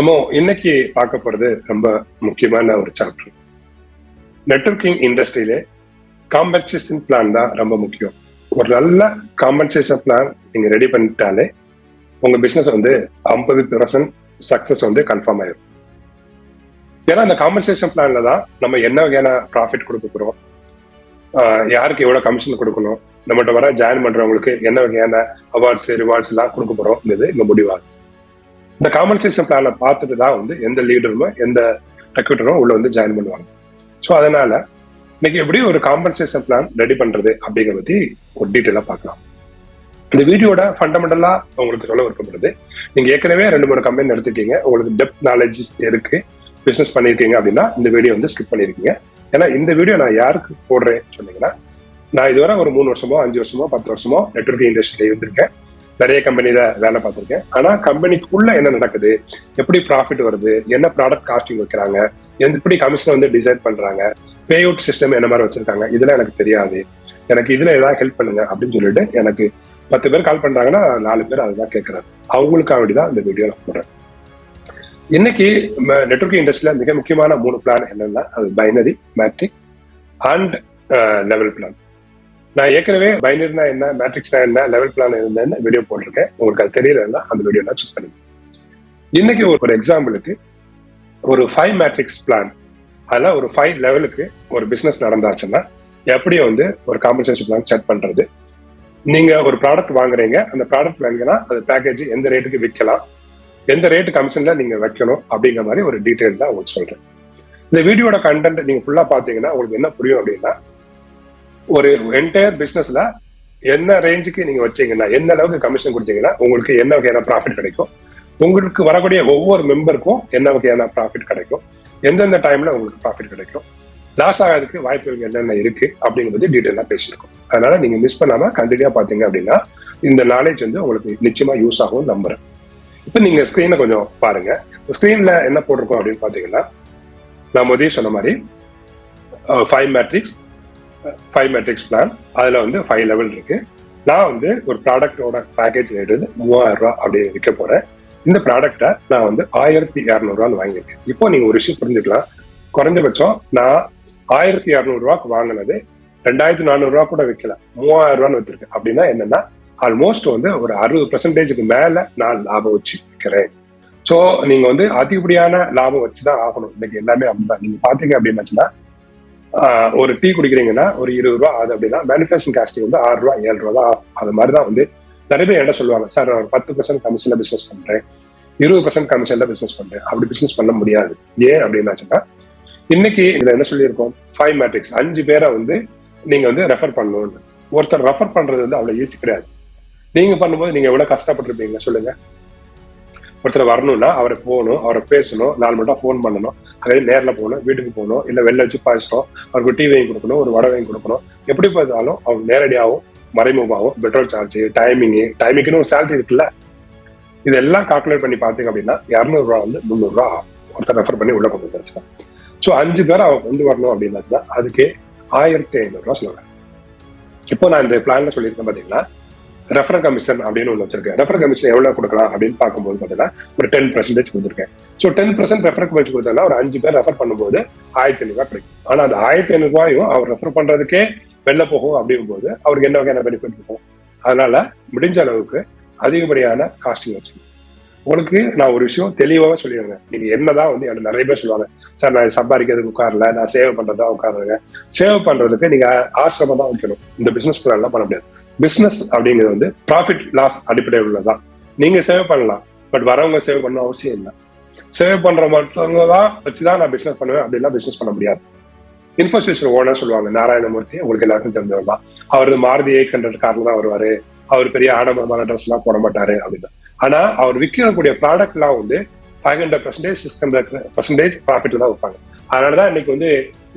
நம்ம இன்னைக்கு பார்க்க ரொம்ப முக்கியமான ஒரு சாப்டர் நெட்வொர்க்கிங் இண்டஸ்ட்ரியிலே காம்பன்சேஷன் பிளான் தான் ரொம்ப முக்கியம். ஒரு நல்ல காம்பன்சேஷன் பிளான் நீங்க ரெடி பண்ணிட்டாலே உங்க பிசினஸ் வந்து ஐம்பது பெர்சன்ட் சக்சஸ் வந்து கன்ஃபார்ம் ஆயிடும் ஏன்னா அந்த காம்பன்சேஷன் பிளான்ல தான் நம்ம என்ன வகையான ப்ராஃபிட் கொடுக்க போறோம்? யாருக்கு எவ்வளவு கமிஷன் கொடுக்கணும்? நம்மகிட்ட வர ஜாயின் பண்றவங்களுக்கு என்ன வகையான அவார்ட்ஸ் ரிவார்ட்ஸ் எல்லாம் கொடுக்க போறோம் இது இங்க முடிவாகும் இந்த காம்பன்சேஷன் பிளானை பார்த்துட்டு தான் வந்து எந்த லீடருமோ எந்த ரெக்ரூட்டரும் உள்ள வந்து ஜாயின் பண்ணுவாங்க. ஸோ அதனால இன்னைக்கு எப்படி ஒரு காம்பன்சேஷன் பிளான் ரெடி பண்றது அப்படிங்கிற பத்தி ஒரு டீட்டெயிலாக பார்க்கலாம். இந்த வீடியோட ஃபண்டமெண்டலா உங்களுக்கு சொல்ல விருப்பப்படுது. நீங்க ஏற்கனவே ரெண்டு மூணு கம்பெனி எடுத்துருக்கீங்க. உங்களுக்கு டெப்த் நாலேஜ் இருக்கு. பிசினஸ் பண்ணிருக்கீங்க அப்படின்னா இந்த வீடியோ வந்து ஸ்கிப் பண்ணியிருக்கீங்க ஏன்னா இந்த வீடியோ நான் யாருக்கு போடுறேன் சொன்னீங்கன்னா நான் இதுவரை ஒரு மூணு வருஷமோ அஞ்சு வருஷமோ பத்து வருஷமோ நெட்ஒர்க்கிங் இண்டஸ்ட்ரியில இருந்திருக்கேன். நிறைய கம்பெனியில வேலை பார்த்திருக்கேன். ஆனா கம்பெனிக்குள்ள என்ன நடக்குது? எப்படி ப்ராஃபிட் வருது? என்ன ப்ராடக்ட் காஸ்டிங் வைக்கிறாங்க? எந்த- எப்படி கமிஷன் வந்து டிசைன் பண்றாங்க? பே அவுட் சிஸ்டம் என்ன மாதிரி வச்சிருக்காங்க? இதெல்லாம் எனக்கு தெரியாது. எனக்கு இதுல ஏதாவது ஹெல்ப் பண்ணுங்க அப்படின்னு சொல்லிட்டு எனக்கு பத்து பேர் கால் பண்றாங்கன்னா நாலு பேர் அதுதான் கேட்கறாங்க. அவங்களுக்காக வேண்டி தான் இந்த வீடியோ நான் போடுறேன். இன்னைக்கு நெட்வொர்க்கிங் இண்டஸ்ட்ரியில மிக முக்கியமான மூணு பிளான் என்னன்னா அது binary matrix and level plan நான் ஏற்கனவே பைனரினா என்ன மேட்ரிக்ஸ்னா என்ன லெவல் பிளான் என்னன்னு வீடியோ போட்டிருக்கேன். உங்களுக்கு அது தெரியலன்னா அந்த வீடியோ நான் செக் பண்ணுங்க. இன்னைக்கு ஒரு ஒரு எக்ஸாம்பிளுக்கு ஒரு ஃபைவ் மேட்ரிக்ஸ் பிளான் அதில் ஒரு ஃபைவ் லெவலுக்கு ஒரு பிசினஸ் நடந்தாச்சுன்னா எப்படி வந்து ஒரு காம்பன்சேஷன் பிளான் செட் பண்றது. நீங்க ஒரு ப்ராடக்ட் வாங்குறீங்க அந்த ப்ராடக்ட் வாங்கினா அது பேக்கேஜ் எந்த ரேட்டுக்கு விற்கலாம் எந்த ரேட்டு கமிஷன்ல நீங்க வைக்கணும் அப்படிங்கிற மாதிரி ஒரு டீட்டெயில் தான் உங்களுக்கு சொல்றேன். இந்த வீடியோட கண்டென்ட் நீங்க ஃபுல்லா பாத்தீங்கன்னா உங்களுக்கு என்ன புரியும் அப்படின்னா ஒரு என்டையர் பிசினஸ்ல என்ன ரேஞ்சுக்கு நீங்க வச்சீங்கன்னா எந்த அளவுக்கு கமிஷன் கொடுத்தீங்கன்னா உங்களுக்கு என்ன வகையான ப்ராஃபிட் கிடைக்கும்? உங்களுக்கு வரக்கூடிய ஒவ்வொரு மெம்பருக்கும் என்ன வகையான ப்ராஃபிட் கிடைக்கும்? எந்தெந்த டைம்ல உங்களுக்கு ப்ராஃபிட் கிடைக்கும்? லாஸ் ஆகிறதுக்கு வாய்ப்புகள் என்னென்ன இருக்கு? அப்படிங்கிறது டீட்டெயிலாக பேசியிருக்கோம். அதனால நீங்க மிஸ் பண்ணாம கண்டினியூ பாத்தீங்க அப்படின்னா இந்த நாலேஜ் வந்து உங்களுக்கு நிச்சயமா யூஸ் ஆகும் நம்புறேன். இப்போ நீங்க ஸ்க்ரீனை கொஞ்சம் பாருங்க. ஸ்க்ரீன்ல என்ன போட்டிருக்கோம் அப்படின்னு பாத்தீங்கன்னா நான் முதலே சொன்ன மாதிரி five matrix five matrix plan அதுல வந்து ஃபைவ் லெவல் இருக்கு. நான் வந்து ஒரு ப்ராடக்டோட பேக்கேஜ் ரேட் வந்து மூவாயிரம் ரூபா அப்படி விற்க போறேன். இந்த ப்ராடக்டை நான் வந்து ஆயிரத்தி இரநூறுவான்னு வாங்கியிருக்கேன். இப்போ நீங்க ஒரு விஷயம் புரிஞ்சுக்கலாம். குறைஞ்சபட்சம் நான் ஆயிரத்தி இரநூறுவாக்கு வாங்கினது ரெண்டாயிரத்தி நானூறுரூவா கூட விற்கல மூவாயிரம் ரூபான்னு வித்திருக்கேன் அப்படின்னா என்னன்னா ஆல்மோஸ்ட் வந்து ஒரு அறுபது பெர்சன்டேஜுக்கு மேல நான் லாபம் வச்சு விற்கிறேன் ஸோ நீங்க வந்து அதிகப்படியான லாபம் வச்சுதான் ஆகணும். இன்னைக்கு எல்லாமே அப்படிதான். நீங்க பாத்தீங்க அப்படின்னாச்சுன்னா ஒரு டீ குடிக்கிறீங்கன்னா ஒரு இருபது ரூபா ஆகுது அப்படின்னா மேனுஃபேக்சரிங் காஸ்டிங் வந்து ஆறு ரூபா ஏழு ரூபா தான் ஆகும். அது மாதிரி தான் வந்து நிறைய பேர் என்ன சொல்லுவாங்க சார் நான் ஒரு பத்து பர்சன்ட் கமிஷன்ல பிசினஸ் பண்றேன். இருபது பர்சன்ட் கமிஷன்ல பிசினஸ் பண்றேன். அப்படி பிசினஸ் பண்ண முடியாது. ஏன் அப்படின்னாச்சுன்னா இன்னைக்கு இதுல என்ன சொல்லியிருக்கோம்? ஃபைவ் மேட்ரிக்ஸ் அஞ்சு பேரை வந்து நீங்க வந்து ரெஃபர் பண்ணணும்னு. ஒருத்தர் ரெஃபர் பண்றது வந்து அவ்வளவு ஈஸி கிடையாது. நீங்க பண்ணும்போது நீங்க எவ்வளவு கஷ்டப்பட்டிருப்பீங்க சொல்லுங்க. ஒருத்தர் வரணும்னா அவரை போகணும் அவரை பேசணும் நாலு மட்டும் ஃபோன் பண்ணணும் அதே நேரில் போகணும் வீட்டுக்கு போகணும் இல்லை வெளில வச்சு பாய்ச்சணும் அவருக்கு டீ வாங்கி கொடுக்கணும் ஒரு வடை வாங்கி கொடுக்கணும். எப்படி பார்த்தாலும் அவங்க நேரடியாகவும் மறைமுகமாகவும் பெட்ரோல் சார்ஜ் டைமிங்கு டைமிங்னு ஒரு சேலரி இருக்குல்ல? இதெல்லாம் கால்குலேட் பண்ணி பார்த்தீங்க அப்படின்னா இரநூறுவா வந்து முந்நூறுரூவா ஒருத்தர் ரெஃபர் பண்ணி உள்ள கொண்டு வந்துருச்சுன்னா ஸோ அஞ்சு பேர் அவங்க கொண்டு வரணும் அப்படின்னாச்சுன்னா அதுக்கே ஆயிரத்தி ஐநூறுரூவா சொல்லுவேன் இப்போ நான் இந்த பிளான்ல சொல்லியிருக்கேன் பார்த்தீங்கன்னா ரெஃபர் கமிஷன் அப்படின்னு ஒன்று வச்சிருக்கேன். ரெஃபர் கமிஷன் எவ்வளோ கொடுக்கலாம் அப்படின்னு பார்க்கும்போது பார்த்தீங்கன்னா ஒரு டென் பர்சன்டேஜ் கொடுத்துருக்கேன். So ten percent refer commission கொடுத்தா ஒரு அஞ்சு பேர் ரெஃபர் பண்ணும்போது ஆயிரத்தி ஐநூறுவா கிடைக்கும். ஆனா அந்த ஆயிரத்தி ஐநூறுவாயும் அவர் ரெஃபர் பண்றதுக்கே வெளில போகும் அப்படிங்கும்போது அவருக்கு என்ன வகையான பெனிஃபிட் இருக்கும்? அதனால முடிஞ்ச அளவுக்கு அதிகப்படியான காஸ்டிங் வச்சுக்கணும். உங்களுக்கு நான் ஒரு விஷயம் தெளிவாக சொல்லிடுறேன். நீங்க என்னதான் வந்து எனக்கு நிறைய பேர் சொல்லுவாங்க. சார் நான் சம்பாதிக்கிறதுக்கு உட்காரல நான் சேவ் பண்றதா உட்காருங்க. சேவ் பண்றதுக்கு நீங்க ஆசிரமம் தான் வைக்கணும். இந்த பிசினஸ் பிளான்லாம் பண்ண முடியாது. பிஸ்னஸ் அப்படிங்கிறது வந்து ப்ராஃபிட் லாஸ் அடிப்படையில் உள்ளதான் நீங்க சேவ் பண்ணலாம் பட் வரவங்க சேவ் பண்ண அவசியம் இல்லை. சேவ் பண்ற மற்றவங்க தான் வச்சுதான் நான் பிசினஸ் பண்ணுவேன் அப்படின்னா பிசினஸ் பண்ண முடியாது. இன்ஃபோசிஸ் ஓனர் சொல்லுவாங்க நாராயணமூர்த்தி உங்களுக்கு எல்லாருக்கும் தெரிஞ்சவர் தான் அவர் மாருதி எயிட் ஹண்ட்ரட் கார்ல தான் வருவாரு. அவர் பெரிய ஆடம்பரமான ட்ரெஸ் எல்லாம் போட மாட்டாரு அப்படின்னு. ஆனா அவர் விற்கக்கூடிய ப்ராடக்ட் எல்லாம் வந்து five hundred percentage six hundred percentage ப்ராஃபிட்ல தான் வைப்பாங்க அதனாலதான் இன்னைக்கு வந்து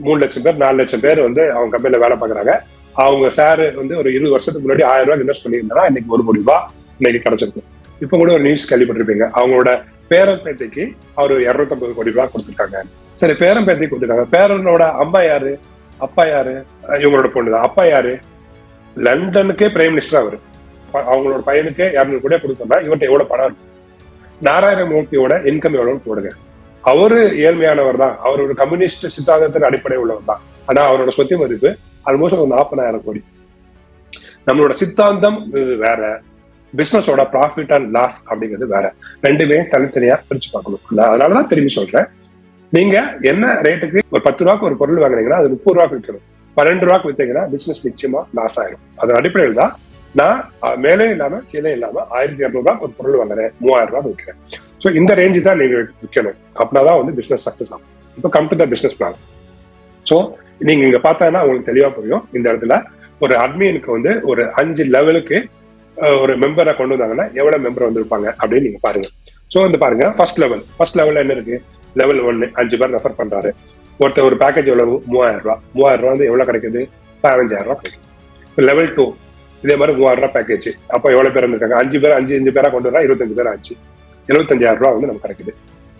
மூணு லட்சம் பேர் நாலு லட்சம் பேர் வந்து அவங்க கம்பெனில வேலை பார்க்குறாங்க. அவங்க சார் வந்து ஒரு இருபது வருஷத்துக்கு முன்னாடி ஆயிரம் ரூபாய் இன்வெஸ்ட் பண்ணியிருந்தா இன்னைக்கு ஒரு கோடி ரூபாய் இன்னைக்கு கிடைச்சிருக்கும் இப்போ கூட ஒரு நியூஸ் கேள்விப்பட்டிருப்பீங்க. அவங்களோட பேரன் பேத்திக்கு அவர் இருநூத்தம்பது கோடி ரூபாய் கொடுத்துருக்காங்க. சரி பேரன் பேத்தி கொடுத்துருக்காங்க. பேரனோட அம்மா யாரு? அப்பா யாரு? இவங்களோட பொண்ணு தான். அப்பா யாரு? லண்டனுக்கே பிரைம் மினிஸ்டர் அவரு. அவங்களோட பையனுக்கே இரநூறு கோடியா கொடுத்தோம்னா இவர்கிட்ட எவ்வளவு பணம் இருக்கு? நாராயணமூர்த்தியோட இன்கம் எவ்வளவுன்னு போடுங்க. அவரு ஏழ்மையானவர் தான். அவர் ஒரு கம்யூனிஸ்ட் சித்தாந்தத்தின் அடிப்படை உள்ளவர் தான். ஆனா அவரோட சொத்து மதிப்பு ஆல்மோஸ்ட் ஒரு நாற்பதாயிரம் கோடி. நம்மளோட சித்தாந்தம் வேற. பிசினஸோட ப்ராஃபிட் அண்ட் லாஸ் அப்படிங்கிறது வேற. ரெண்டுமே தனித்தனியா பிரிச்சு பார்க்கணும் நான் அதனாலதான் திரும்பி சொல்றேன். நீங்க என்ன ரேட்டுக்கு ஒரு பத்து ரூபாய்க்கு ஒரு பொருள் வாங்குனீங்கன்னா அது முப்பது ரூபாய்க்கு விற்கணும். பன்னெண்டு ரூபாய்க்கு வித்தீங்கன்னா பிசினஸ் நிச்சயமா லாஸ் ஆயிரும். அதன் அடிப்படையில் தான் நான் மேலே இல்லாம கீழே இல்லாம ஆயிரத்தி இரநூறுவா ஒரு பொருள் வாங்குறேன். மூவாயிரம் ரூபாய் விற்கிறேன். ஸோ இந்த ரேஞ்சு தான் நீங்க விற்கணும். அப்படின்னா வந்து பிசினஸ் சக்சஸ் ஆகும். இப்போ come to the business plan so நீங்க இங்க பார்த்தா உங்களுக்கு தெளிவா புரியும். இந்த இடத்துல ஒரு அட்மினுக்கு வந்து ஒரு அஞ்சு லெவலுக்கு ஒரு மெம்பரை கொண்டு வந்தாங்கன்னா எவ்வளவு மெம்பர் வந்திருப்பாங்க அப்படின்னு நீங்க பாருங்க. ஸோ வந்து பாருங்க ஃபர்ஸ்ட் லெவல் ஃபர்ஸ்ட் லெவல்ல என்ன இருக்கு? லெவல் ஒன்னு அஞ்சு பேர் ரெஃபர் பண்றாரு. ஒருத்தர் ஒரு பேக்கேஜ் எவ்வளவு? மூவாயிரம் ரூபா மூவாயிரம் ரூபா வந்து எவ்வளவு கிடைக்குது? பதினஞ்சாயிரம் ரூபா கிடைக்கும் லெவல் டூ இதே மாதிரி மூவாயிரம் ரூபா பேக்கேஜ் அப்போ எவ்வளவு பேர் இருக்காங்க அஞ்சு பேர் அஞ்சு அஞ்சு பேரா கொண்டு வரா இருபத்தஞ்சு பேர் ஆச்சு. எழுபத்தஞ்சாயிரம் ரூபா வந்து நமக்கு கிடைக்குது.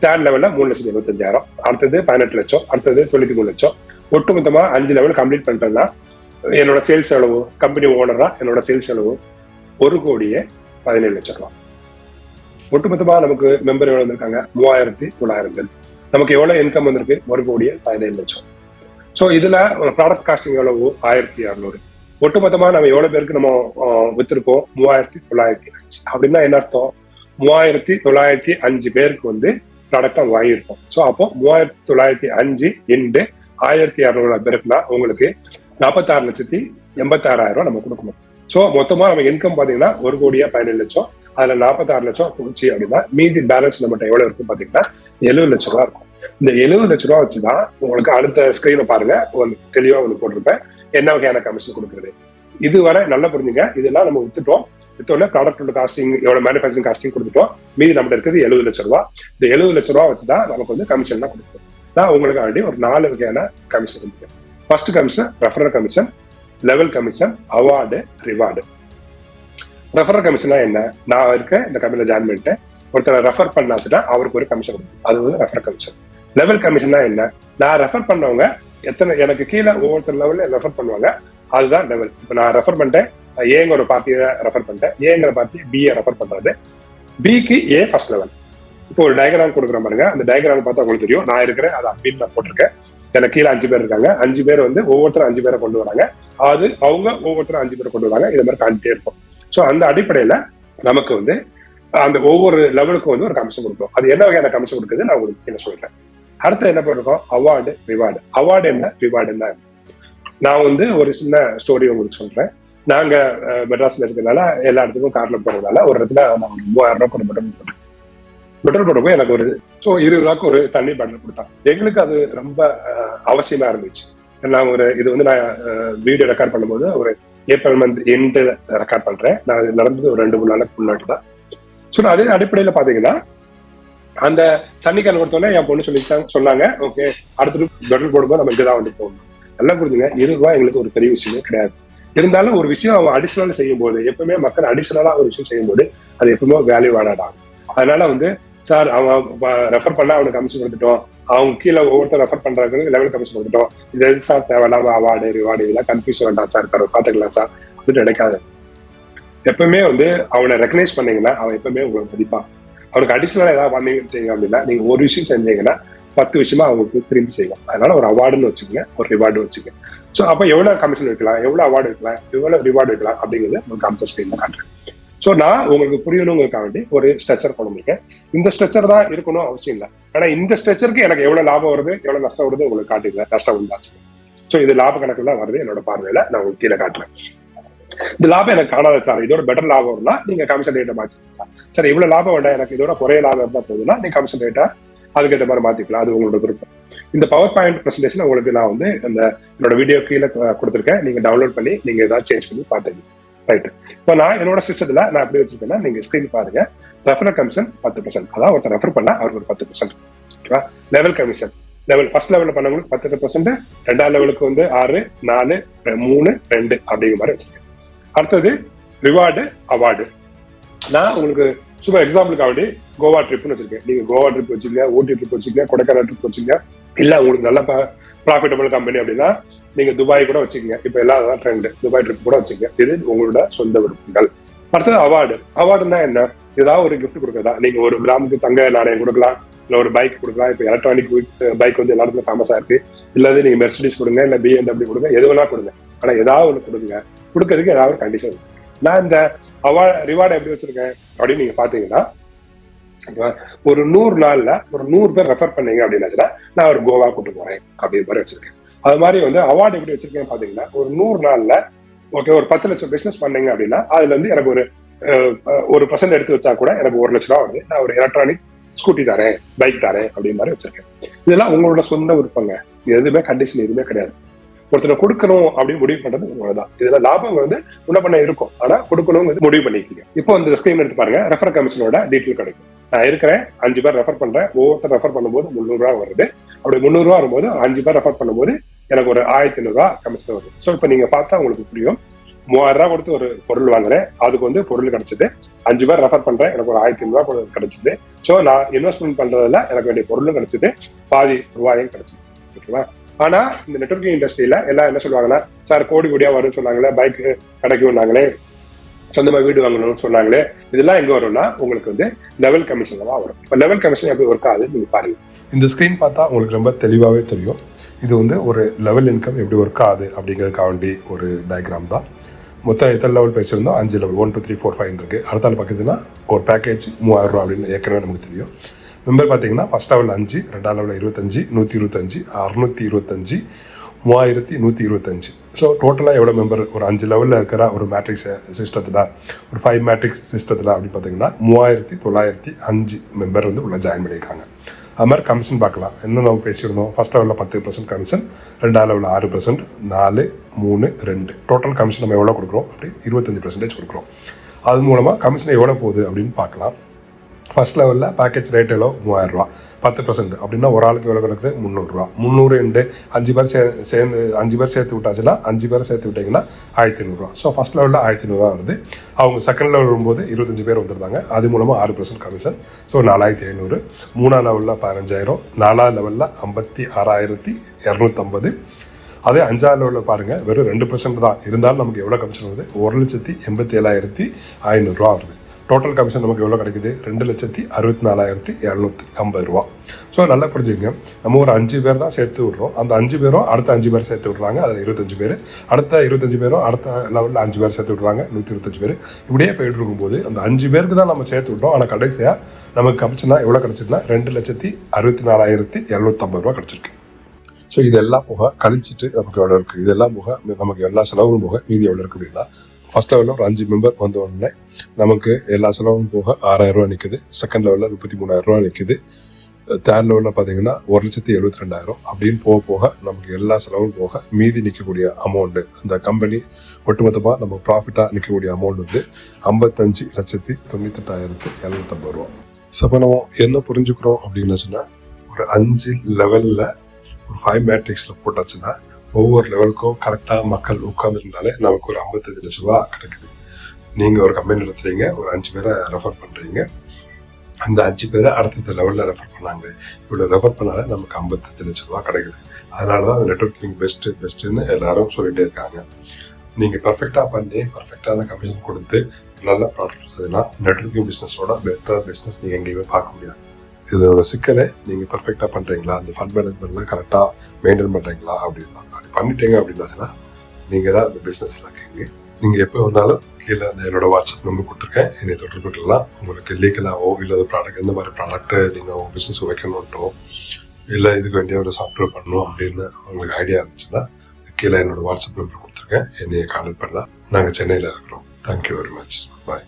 தேர்ட் லெவல்ல மூணு லட்சத்தி எழுபத்தஞ்சாயிரம். அடுத்தது பதினெட்டு லட்சம். அடுத்தது தொண்ணூத்தி மூணு லட்சம். ஒட்டுமொத்தமா அஞ்சு லெவல் கம்ப்ளீட் பண்ணிட்டேன்னா என்னோட சேல்ஸ் செலவு கம்பெனி ஓனரா என்னோட சேல்ஸ் செலவு ஒரு கோடியே பதினேழு லட்சம் ரூபா ஒட்டுமொத்தமா நமக்கு மெம்பர் எவ்வளவு வந்திருக்காங்க? மூவாயிரத்தி தொள்ளாயிரம் பேர். நமக்கு எவ்வளவு இன்கம் வந்திருக்கு? ஒரு கோடியே பதினேழு லட்சம். ஸோ இதுல ப்ராடக்ட் காஸ்டிங் எவ்வளவு? ஆயிரத்தி இரநூறு ஒட்டுமொத்தமா நம்ம எவ்வளவு பேருக்கு நம்ம ஆஹ், வித்திருக்கோம்? மூவாயிரத்தி தொள்ளாயிரத்தி அஞ்சு. அப்படின்னா என்ன அர்த்தம்? மூவாயிரத்தி தொள்ளாயிரத்தி அஞ்சு பேருக்கு வந்து ப்ராடக்டா வாங்கியிருக்கோம். ஸோ அப்போ மூவாயிரத்தி தொள்ளாயிரத்தி அஞ்சு இண்டு ஆயிரத்தி இரநூறு பேருக்குனா உங்களுக்கு நாற்பத்தாறு லட்சத்தி எண்பத்தாறாயிரம் ரூபாய் நம்ம கொடுக்கணும். ஸோ மொத்தமா நம்ம இன்கம் பாத்தீங்கன்னா ஒரு கோடியா பதினேழு லட்சம். அதுல நாற்பத்தாறு லட்சம் போச்சு அப்படின்னா மீதி பேலன்ஸ் நம்மகிட்ட எவ்வளவு இருக்கும் பாத்தீங்கன்னா எழுபது லட்ச ரூபா இருக்கும். இந்த எழுபது லட்ச ரூபா வச்சுதான் உங்களுக்கு அடுத்த ஸ்கிரீனை பாருங்க. உங்களுக்கு தெளிவா உங்களுக்கு போட்டிருப்பேன். என்ன வகையான கமிஷன் கொடுக்குறது? இதுவரை நல்லா புரிஞ்சுங்க. இதெல்லாம் நம்ம வித்துட்டோம். வித்தோட ப்ராடக்டோட காஸ்டிங் எவ்வளவு மேனுஃபேக்சரிங் காஸ்டிங் கொடுத்துட்டோம். மீதி நம்மகிட்ட இருக்கிறது எழுபது லட்ச ரூபா. இந்த எழுபது லட்ச ரூபா வச்சுதான் நமக்கு வந்து கமிஷன் தான் கொடுக்கும் நான் உங்களுக்கு ஆல்ரெடி ஒரு நாலு வகையான கமிஷன் இருக்கு first commission referral commission level commission award reward referral கமிஷனா என்ன? நான் இருக்க இந்த கம்பெனியில் ஜாயின் பண்ணிட்டேன். ஒருத்தரை ரெஃபர் பண்ணாச்சுன்னா அவருக்கு ஒரு கமிஷன் கொடுக்கும். அது வந்து ரெஃபர் கமிஷன் லெவல் கமிஷன்னா என்ன? நான் ரெஃபர் பண்ணவங்க எத்தனை எனக்கு கீழே ஒவ்வொருத்தர் லெவல்ல ரெஃபர் பண்ணுவாங்க. அதுதான் லெவல் இப்போ நான் ரெஃபர் பண்ணிட்டேன். ஏங்கிற ஒரு பார்ட்டியை ரெஃபர் பண்ணிட்டேன். ஏங்கிற பார்ட்டி பிஏ ரெஃபர் பண்ணுறது பிக்கு ஏ ஃபர்ஸ்ட் லெவல் இப்போ ஒரு டயக்ராம் கொடுக்குறேன் பாருங்க. அந்த டயக்ராம் பார்த்தா உங்களுக்கு தெரியும். நான் இருக்கிறேன் அது அப்படின்னு நான் போட்டிருக்கேன். எனக்கு கீழே அஞ்சு பேர் இருக்காங்க. அஞ்சு பேர் வந்து ஒவ்வொருத்தரும் அஞ்சு பேரை கொண்டு வராங்க. அது அவங்க ஒவ்வொருத்தரும் அஞ்சு பேரை கொண்டு வராங்க. இது மாதிரி காண்டிட்டே இருக்கும் ஸோ அந்த அடிப்படையில நமக்கு வந்து அந்த ஒவ்வொரு லெவலுக்கும் வந்து ஒரு கமிஷன் கொடுக்கும் அது என்ன வகையான கமிஷன் கொடுக்குது நான் உங்களுக்கு என்ன சொல்றேன். அடுத்து என்ன பண்ணிருக்கோம் அவார்டு ரிவார்டு அவார்டு என்ன? ரிவார்டு என்ன? நான் வந்து ஒரு சின்ன ஸ்டோரி உங்களுக்கு சொல்றேன். நாங்க மெட்ராஸ்ல இருக்கிறதுனால எல்லா இடத்துக்கும் கார்ல போறதுனால ஒரு இடத்துல நான் ஒரு மூவாயிரம் ரூபாய் கொண்டு மட்டும் போட்டேன் பெட்ரோல் போட்டப்போ எனக்கு ஒரு ஸோ இருபது ரூபாய்க்கு ஒரு தண்ணி பாட்டில் கொடுத்தான். எங்களுக்கு அது ரொம்ப அஹ், அவசியமா இருந்துச்சு. நான் ஒரு இது வந்து நான் வீடியோ ரெக்கார்ட் பண்ணும்போது ஒரு ஏப்ரல் மந்த் எண்டு ரெக்கார்ட் பண்றேன். நான் இது நடந்தது ஒரு ரெண்டு மூணு நாளுக்கு முன்னாடி தான். ஸோ அதே அடிப்படையில் பாத்தீங்கன்னா அந்த தண்ணி கேன் கொடுத்தோன்னே என் பொண்ணு சொல்லி சொன்னாங்க ஓகே அடுத்து பெட்ரோல் போடும்போது நம்ம இங்கே தான் வந்து போகணும். நல்லா புரிஞ்சுங்க இருபது ரூபாய் எங்களுக்கு ஒரு பெரிய விஷயமே கிடையாது. இருந்தாலும் ஒரு விஷயம் அவன் அடிஷனல் செய்யும் போது எப்பவுமே மக்கள் அடிஷனலா ஒரு விஷயம் செய்யும் போது அது எப்பவுமே வேல்யூ ஆடாடாங்க அதனால வந்து சார் அவன் ரெஃபர் பண்ணா அவனுக்கு கமிஷன் கொடுத்துட்டோம். அவங்க கீழே ஒவ்வொருத்தர் ரெஃபர் பண்றாங்க லெவலுக்கு கமிஷன் கொடுத்துட்டோம். இது எதுக்கு சார் தேவையில்லாம அவார்டு ரிவார்டு இதெல்லாம் கன்ஃபியூஸ் வேண்டாம் சார். தர பாத்துக்கலாம் சார். வந்து நினைக்காது. எப்பவுமே வந்து அவனை ரெக்கனைஸ் பண்ணீங்கன்னா அவன் எப்பவுமே உங்களை மதிப்பான். அவனுக்கு அடிஷனலா ஏதாவது பண்ணீங்க அப்படின்னா நீங்க ஒரு விஷயம் செஞ்சீங்கன்னா பத்து விஷயமா அவங்களுக்கு திரும்பி செய்வோம் அதனால ஒரு அவார்டுன்னு வச்சுக்கோங்க. ஒரு ரிவார்டு வச்சுக்கோங்க. ஸோ அப்போ எவ்வளோ கமிஷன் வைக்கலாம் எவ்வளோ அவார்டு வைக்கலாம் எவ்வளோ ரிவார்டு வைக்கலாம் அப்படிங்கிறது உங்களுக்கு அந்த ஸ்கிரீன்ல காட்டுறேன். ஸோ நான் உங்களுக்கு புரியணுங்கிறதுக்காண்டி ஒரு ஸ்ட்ரக்சர் கொண்டு இந்த ஸ்ட்ரக்சர் தான் இருக்கணும் அவசியம் இல்லை. ஆனா இந்த ஸ்ட்ரக்சருக்கு எனக்கு எவ்வளவு லாபம் வருது எவ்வளவு நஷ்டம் வருது உங்களுக்கு காட்டுங்க நஷ்டம் உண்டாச்சு. ஸோ இது லாப கணக்கு தான் வருது. என்னோட பார்வையில நான் உங்களுக்கு கீழே காட்டுறேன். இந்த லாபம் எனக்கு காணாத சார். இதோட பெட்டர் லாபம் வரும்னா நீங்க கமிஷன் ரேட்டை மாத்திக்கலாம். சார் இவ்வளவு லாபம் வேண்டாம். எனக்கு இதோட குறைய லாபம் இருந்தா போதுன்னா நீங்க கமிஷன் ரேட்டை அதுக்கேற்ற மாதிரி மாத்திக்கலாம். அது உங்களோட விருப்பம். இந்த பவர் பாயிண்ட் பிரசன்டேஷன் உங்களுக்கு நான் வந்து அந்த என்னோட வீடியோ கீழே கொடுத்துருக்கேன். நீங்க டவுன்லோட் பண்ணி நீங்க ஏதாவது சேஞ்ச் பண்ணி பார்த்துங்க ரைட் இப்போ நான் என்னோட சிஸ்டத்தில் நான் எப்படி வச்சிருக்கேன்னா நீங்க ஸ்கிரீன் பாருங்க. ரெஃபரல் கமிஷன் பத்து பர்சன்ட் அதாவது ஒருத்தர் ரெஃபர் பண்ணா அவருக்கு ஒரு பத்து பர்சன்ட் ஓகேவா லெவல் கமிஷன் லெவல் ஃபர்ஸ்ட் லெவலில் பண்ணவங்களுக்கு பத்து பர்சன்ட் ரெண்டாவது லெவலுக்கு வந்து ஆறு நாலு மூணு ரெண்டு அப்படிங்கிற மாதிரி வச்சிருக்கேன். அடுத்தது ரிவார்டு அவார்டு நான் உங்களுக்கு சும்மா எக்ஸாம்பிளுக்கு வேண்டி கோவா ட்ரிப்னு வச்சிருக்கேன். நீங்க கோவா ட்ரிப் வச்சிருக்கீங்க ஊட்டி ட்ரிப் வச்சுக்கங்க கொடைக்கானல் ட்ரிப் வச்சுக்கங்க இல்ல உங்களுக்கு நல்ல ப்ராஃபிட்டபிள் கம்பெனி அப்படின்னா நீங்க துபாய் கூட வச்சுக்கங்க. இப்ப எல்லாம் ட்ரெண்ட் துபாய் ட்ரிப் கூட வச்சுக்கங்க. இது உங்களோட சொந்த விருப்பங்கள். அடுத்தது அவார்டு அவார்டுனா என்ன? ஏதாவது ஒரு கிஃப்ட் கொடுக்கறதா? நீங்க ஒரு கிராமுக்கு தங்க நாணயம் கொடுக்கலாம். இல்ல ஒரு பைக் கொடுக்கலாம். இப்ப எலக்ட்ரானிக் பைக் வந்து எல்லா இடத்துல ஃபேமஸா இருக்கு. இல்லாத நீங்க மெர்சிடிஸ் கொடுங்க இல்ல பிஎன்டபிள்யூ கொடுங்க எது வேணா கொடுங்க. ஆனா ஏதாவது ஒண்ணு கொடுங்க. கொடுக்கறதுக்கு ஏதாவது ஒரு கண்டிஷன் நான் இந்த அவார்ட் ரிவார்டு எப்படி வச்சிருக்கேன்? அப்படின்னு நீங்க பாத்தீங்கன்னா ஒரு நூறு நாள்ல ஒரு நூறு பேர் ரெஃபர் பண்ணீங்க அப்படின்னாச்சுன்னா நான் ஒரு கோவா கூட்டு போறேன். அப்படின்னு மாதிரி வச்சிருக்கேன். அது மாதிரி வந்து அவார்டு எப்படி வச்சிருக்கேன்னு பாத்தீங்கன்னா ஒரு நூறு நாள்ல ஓகே ஒரு பத்து லட்சம் பிசினஸ் பண்ணீங்க அப்படின்னா அதுல இருந்து எனக்கு ஒரு ஒரு பர்சன்ட் எடுத்து வச்சா கூட எனக்கு ஒரு லட்ச ரூபா வருது நான் ஒரு எலக்ட்ரானிக் ஸ்கூட்டி தரேன் பைக் தரேன் அப்படின்னு மாதிரி வச்சிருக்கேன். இதெல்லாம் உங்களோட சொந்த விருப்பங்க. இது எதுவுமே கண்டிஷன் எதுவுமே கிடையாது. ஒருத்தர் கொடுக்கணும் அப்படின்னு முடிவு பண்றது உங்களோட தான் இதுல லாபம் வந்து உன்ன பண்ண இருக்கும். ஆனா கொடுக்கணும் முடிவு பண்ணிக்கீங்க. இப்போ அந்த ஸ்கீம் எடுத்து பாருங்க. ரெஃபர் கமிஷனோட டீட்டெயில் கிடைக்கும். நான் இருக்கிறேன் அஞ்சு பேர் ரெஃபர் பண்றேன். ஒவ்வொருத்தர் ரெஃபர் பண்ணும்போது முந்நூறு ரூபா வருது. அப்படி முந்நூறு ரூபா வரும்போது அஞ்சு பேர் ரெஃபர் பண்ணும்போது எனக்கு ஒரு ஆயிரத்தி ஐநூறுரூவா கமிஷன் வரும் ஸோ இப்போ நீங்கள் பார்த்தா உங்களுக்கு புரியும். மூவாயிரம் ரூபா கொடுத்து ஒரு பொருள் வாங்குறேன். அதுக்கு வந்து பொருள் கிடைச்சது. அஞ்சு பேர் ரெஃபர் பண்றேன். எனக்கு ஒரு ஆயிரத்தி ஐநூறுரூவா கிடைச்சது. ஸோ நான் இன்வெஸ்ட்மெண்ட் பண்றதுல எனக்கு வேண்டிய பொருளும் கிடைச்சது. பாதி ரூபாயும் கிடைச்சது. ஓகேவா? ஆனா இந்த நெட்ஒர்க்கிங் இண்டஸ்ட்ரியில எல்லாம் என்ன சொல்லுவாங்கன்னா சார் கோடி கோடியா வரும்னு சொன்னாங்களே பைக் கிடைக்கும்னாங்களே சொந்தமா வீடு வாங்கணும்னு சொன்னாங்களே இதெல்லாம் எங்க வரும்னா உங்களுக்கு வந்து லெவல் கமிஷன்ல தான் வரும். இப்போ லெவல் கமிஷன் எப்படி ஒர்க் ஆகுது நீங்க பாருங்க. இந்த ஸ்கிரீன் பார்த்தா உங்களுக்கு ரொம்ப தெளிவாகவே தெரியும். இது வந்து ஒரு லெவல் இன்கம் எப்படி ஒர்க் ஆகுது அப்படிங்கிறதுக்காக வேண்டி ஒரு டயக்ராம் தான். மொத்தம் எத்தனை லெவல் பேசியிருந்தோம் அஞ்சு level one two three four five இருக்குது அடுத்தால பார்த்தீங்கன்னா ஒரு பேக்கேஜ் மூவாயிரம் ரூபா அப்படின்னு ஏற்கனவே நமக்கு தெரியும். மெம்பர் பார்த்தீங்கன்னா ஃபஸ்ட் லெவல் அஞ்சு ரெண்டாம் லெவலில் இருபத்தஞ்சு நூற்றி இருபத்தஞ்சு அறுநூற்றி இருபத்தஞ்சு மூவாயிரத்தி நூற்றி இருபத்தஞ்சு. ஸோ டோட்டலாக எவ்வளோ மெம்பர் ஒரு அஞ்சு லெவலில் இருக்கிற ஒரு மேட்ரிக்ஸ் சிஸ்டத்தில் ஒரு ஃபைவ் மேட்ரிக்ஸ் சிஸ்டத்தில் அப்படின்னு பார்த்தீங்கன்னா மூவாயிரத்தி தொள்ளாயிரத்தி அஞ்சு மெம்பர் வந்து உள்ள ஜாயின் பண்ணியிருக்காங்க. அது மாதிரி கமிஷன் பார்க்கலாம். என்ன நம்ம பேசியிருந்தோம்? ஃபஸ்ட் லெவலில் பத்து பர்சன்ட் கமிஷன் ரெண்டாவது லெவலில் ஆறு பர்சன்ட் நாலு மூணு ரெண்டு. டோட்டல் கமிஷன் நம்ம எவ்வளோ கொடுக்குறோம்? அப்படி இருபத்தஞ்சி பர்சன்டேஜ் கொடுக்குறோம். அது மூலமாக கமிஷன் எவ்வளோ போகுது அப்படின்னு பார்க்கலாம். ஃபர்ஸ்ட் லெவலில் பேக்கேஜ் ரேட் எவ்வளோ? மூவாயிரரூவா பத்து பர்சன்ட் அப்படின்னா ஒரு ஆளுக்கு எவ்வளோ கிடக்குது? முந்நூறுரூவா. முந்நூறு இண்டு அஞ்சு பேர் சே சேர்ந்து அஞ்சு பேர் சேர்த்து விட்டாச்சுன்னா அஞ்சு பேர் சேர்த்து விட்டிங்கன்னா ஆயிரத்தி ஐநூறுரூவா. ஸோ ஃபஸ்ட் லெவலில் ஆயிரத்தி ஐநூறுரூவா வருது. அவங்க செகண்ட் லெவல் வரும்போது இருபத்தஞ்சு பேர் வந்துருந்தாங்க. அது மூலமாக ஆறு பர்சன்ட் கமிஷன் ஸோ நாலாயிரத்தி ஐநூறு. மூணாம் லெவலில் பதினஞ்சாயிரம். நாலாவது லெவலில் ஐம்பத்தி ஆறாயிரத்தி இரநூத்தம்பது. அதே அஞ்சாவது லெவலில் பாருங்கள் வெறும் ரெண்டு பர்சன்ட் தான். இருந்தாலும் நமக்கு எவ்வளோ கமிஷன் வருது? ஒரு லட்சத்தி எண்பத்தி ஏழாயிரத்தி ஐநூறுரூவா வருது. டோட்டல் கமிஷன் நமக்கு எவ்வளோ கிடைக்குது? ரெண்டு லட்சத்தி அறுபத்தி நாலாயிரத்தி இரநூத்தி ஐம்பது ரூபா. ஸோ நல்லா புரிஞ்சுக்கங்க. நம்ம ஒரு அஞ்சு பேர் தான் சேர்த்து விட்றோம். அந்த அஞ்சு பேரும் அடுத்த அஞ்சு பேர் சேர்த்து விட்றாங்க. அதில் இருபத்தஞ்சு பேர். அடுத்த இருபத்தஞ்சு பேரும் அடுத்த லெவலில் அஞ்சு பேர் சேர்த்து விட்றாங்க. நூற்றி இருபத்தஞ்சு பேர். இப்படியே போயிட்டு இருக்கும்போது அந்த அஞ்சு பேருக்கு தான் நம்ம சேர்த்து விட்டோம். ஆனால் கடைசியாக நமக்கு கமிஷனா எவ்வளோ கிடச்சிதுன்னா ரெண்டு லட்சத்தி அறுபத்தி நாலாயிரத்தி இரநூத்தம்பது ரூபா கிடச்சிருக்கு. ஸோ இதெல்லாம் போக கழிச்சிட்டு நமக்கு எவ்வளோ இருக்குது இதெல்லாம் போக நமக்கு எல்லா செலவும் போக மீதி எவ்வளோ இருக்குது அப்படின்னா ஃபர்ஸ்ட் லெவலில் ஒரு அஞ்சு மெம்பர் வந்த உடனே நமக்கு எல்லா செலவும் போக ஆறாயிரம் ரூபா நிற்குது செகண்ட் லெவலில் முப்பத்தி மூணாயிரம் ரூபா நிற்குது தேர்ட் லெவலில் பார்த்தீங்கன்னா ஒரு லட்சத்தி எழுபத்தி ரெண்டாயிரம் அப்படின்னு போக போக நமக்கு எல்லா செலவும் போக மீதி நிற்கக்கூடிய அமௌண்ட்டு அந்த கம்பெனி ஒட்டுமொத்தமாக நம்ம ப்ராஃபிட்டாக நிற்கக்கூடிய அமௌண்ட் வந்து ஐம்பத்தஞ்சு லட்சத்தி தொண்ணூத்தெட்டாயிரத்து எழுநூத்தம்பது ரூபா ஸோ நம்ம என்ன புரிஞ்சுக்கிறோம் அப்படின்னு சொன்னால் ஒரு அஞ்சு லெவலில் ஒரு ஃபைவ் மேட்ரிக்ஸில் போட்டாச்சுன்னா ஒவ்வொரு லெவலுக்கும் கரெக்டாக மக்கள் உட்காந்துருந்தாலே நமக்கு ஒரு ஐம்பத்தஞ்சு லட்ச ரூபா கிடைக்குது. நீங்கள் ஒரு கம்பெனி நடத்துறீங்க ஒரு அஞ்சு பேரை ரெஃபர் பண்ணுறீங்க அந்த அஞ்சு பேரை அடுத்தடுத்த லெவலில் ரெஃபர் பண்ணாங்க. இவ்வளோ ரெஃபர் பண்ணாலே நமக்கு ஐம்பத்தஞ்சு லட்ச ரூபா கிடைக்குது. அதனால தான் அந்த நெட்ஒர்க்கிங் பெஸ்ட்டு பெஸ்ட்டுன்னு எல்லாரும் சொல்லிகிட்டே இருக்காங்க. நீங்கள் பர்ஃபெக்டாக பண்ணி பர்ஃபெக்டான கமிஷன் கொடுத்து நல்ல ப்ராடக்ட் இருந்ததுன்னா நெட்ஒர்க்கிங் பிஸ்னஸோட பெட்டர் பிஸ்னஸ் நீங்கள் எங்கேயுமே பார்க்க முடியாது. இதோட சிக்கலை நீங்கள் பர்ஃபெக்டாக பண்ணுறீங்களா அந்த ஃபண்ட் மேனேஜ்மெண்ட்லாம் கரெக்டாக மெயின்டைன் பண்ணுறீங்களா அப்படின்னா அப்படி பண்ணிட்டீங்க அப்படின்னாச்சுன்னா நீங்கள் தான் அந்த பிஸ்னஸில் இருக்கீங்க நீங்கள் எப்போ வேணாலும் கீழே அந்த என்னோட வாட்ஸ்அப் நம்பர் கொடுத்துருக்கேன். என்னை தொடர்பு கொள்ளலாம். உங்களுக்கு லீகலாகவோ இல்லை ப்ராடக்ட் எந்த மாதிரி ப்ராடக்ட்டை நீங்கள் உங்கள் பிஸ்னஸ் வைக்கணுன்ட்டோ இல்லை இதுக்கு வேண்டிய ஒரு சாஃப்ட்வேர் பண்ணணும் அப்படின்னு உங்களுக்கு ஐடியா இருந்துச்சுன்னா கீழே என்னோட வாட்ஸ்அப் நம்பர் கொடுத்துருக்கேன். என்னைய கான்டக்ட் பண்ணலாம். நாங்கள் சென்னையில் இருக்கிறோம். Thank you very much bye